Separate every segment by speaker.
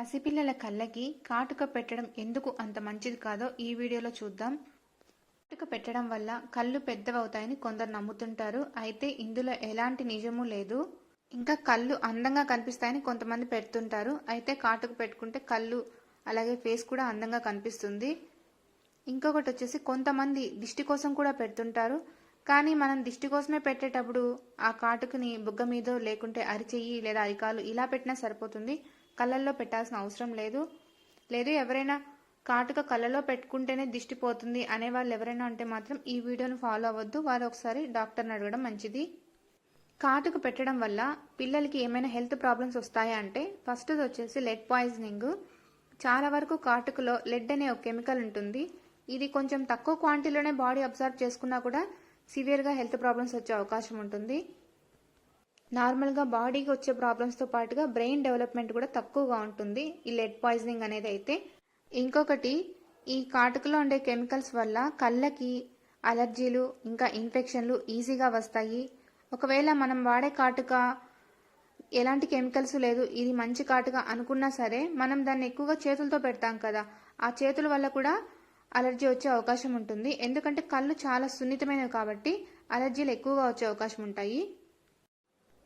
Speaker 1: పసిపిల్లల కళ్ళకి కాటుక పెట్టడం ఎందుకు అంత మంచిది కాదో ఈ వీడియోలో చూద్దాం. కాటుక పెట్టడం వల్ల కళ్ళు పెద్దవవుతాయని కొందరు నమ్ముతుంటారు. అయితే ఇందులో ఎలాంటి నిజము లేదు. ఇంకా కళ్ళు అందంగా కనిపిస్తాయని కొంతమంది పెడుతుంటారు. అయితే కాటుక పెట్టుకుంటే కళ్ళు అలాగే ఫేస్ కూడా అందంగా కనిపిస్తుంది. ఇంకొకటి వచ్చేసి కొంతమంది దిష్టి కోసం కూడా పెడుతుంటారు. కానీ మనం దిష్టి కోసమే పెట్టేటప్పుడు ఆ కాటుకుని బుగ్గ మీదో లేకుంటే అరిచెయ్యి లేదా అరికాలు ఇలా పెట్టినా సరిపోతుంది. కళ్ళల్లో పెట్టాల్సిన అవసరం లేదు. లేదు ఎవరైనా కాటుక కళ్ళలో పెట్టుకుంటేనే దిష్టి పోతుంది అనే వాళ్ళు ఎవరైనా ఉంటే మాత్రం ఈ వీడియోను ఫాలో అవ్వద్దు. వారు ఒకసారి డాక్టర్ని అడగడం మంచిది. కాటుక పెట్టడం వల్ల పిల్లలకి ఏమైనా హెల్త్ ప్రాబ్లమ్స్ వస్తాయా అంటే ఫస్ట్ వచ్చేసి లెడ్ పాయిజనింగ్. చాలా వరకు కాటుకలో లెడ్ అనే ఒక కెమికల్ ఉంటుంది. ఇది కొంచెం తక్కువ క్వాంటిటీలోనే బాడీ అబ్జర్వ్ చేసుకున్నా కూడా సివియర్గా హెల్త్ ప్రాబ్లమ్స్ వచ్చే అవకాశం ఉంటుంది. నార్మల్గా బాడీకి వచ్చే ప్రాబ్లమ్స్తో పాటుగా బ్రెయిన్ డెవలప్మెంట్ కూడా తక్కువగా ఉంటుంది. ఈ లెడ్ పాయిజనింగ్ అనేది అయితే. ఇంకొకటి ఈ కాటుకలో ఉండే కెమికల్స్ వల్ల కళ్ళకి అలర్జీలు ఇంకా ఇన్ఫెక్షన్లు ఈజీగా వస్తాయి. ఒకవేళ మనం వాడే కాటుక ఎలాంటి కెమికల్స్ లేదు ఇది మంచి కాటుక అనుకున్నా సరే మనం దాన్ని ఎక్కువగా చేతులతో పెడతాం కదా. ఆ చేతుల వల్ల కూడా అలర్జీ వచ్చే అవకాశం ఉంటుంది. ఎందుకంటే కళ్ళు చాలా సున్నితమైనవి కాబట్టి అలర్జీలు ఎక్కువగా వచ్చే అవకాశం ఉంటాయి.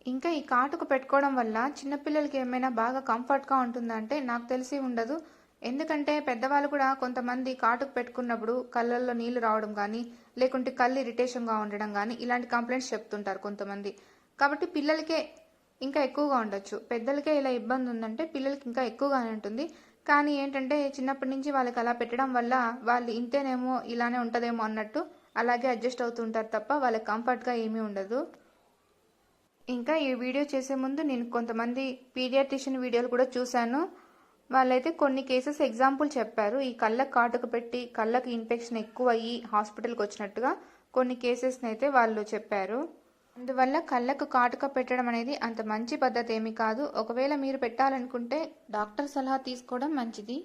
Speaker 1: ఇంకా ఈ కాటుకు పెట్టుకోవడం వల్ల చిన్నపిల్లలకి ఏమైనా బాగా కంఫర్ట్గా ఉంటుందంటే నాకు తెలిసి ఉండదు. ఎందుకంటే పెద్దవాళ్ళు కూడా కొంతమంది కాటుకు పెట్టుకున్నప్పుడు కళ్ళల్లో నీళ్ళు రావడం కానీ లేకుంటే కళ్ళు ఇరిటేషన్గా ఉండడం కానీ ఇలాంటి కంప్లైంట్స్ చెప్తుంటారు కొంతమంది. కాబట్టి పిల్లలకే ఇంకా ఎక్కువగా ఉండొచ్చు. పెద్దలకే ఇలా ఇబ్బంది ఉందంటే పిల్లలకి ఇంకా ఎక్కువగానే ఉంటుంది. కానీ ఏంటంటే చిన్నప్పటి నుంచి వాళ్ళకి అలా పెట్టడం వల్ల వాళ్ళు ఇంతేనేమో ఇలానే ఉంటుందేమో అన్నట్టు అలాగే అడ్జస్ట్ అవుతుంటారు తప్ప వాళ్ళకి కంఫర్ట్గా ఏమీ ఉండదు. ఇంకా ఈ వీడియో చేసే ముందు నేను కొంతమంది పీడియాట్రిషియన్ వీడియోలు కూడా చూశాను. వాళ్ళైతే కొన్ని కేసెస్ ఎగ్జాంపుల్ చెప్పారు. ఈ కళ్ళకు కాటుక పెట్టి కళ్ళకు ఇన్ఫెక్షన్ ఎక్కువ అయ్యి హాస్పిటల్కి వచ్చినట్టుగా కొన్ని కేసెస్ని అయితే వాళ్ళు చెప్పారు. అందువల్ల కళ్ళకు కాటుక పెట్టడం అనేది అంత మంచి పద్ధతి ఏమీ కాదు. ఒకవేళ మీరు పెట్టాలనుకుంటే డాక్టర్ సలహా తీసుకోవడం మంచిది.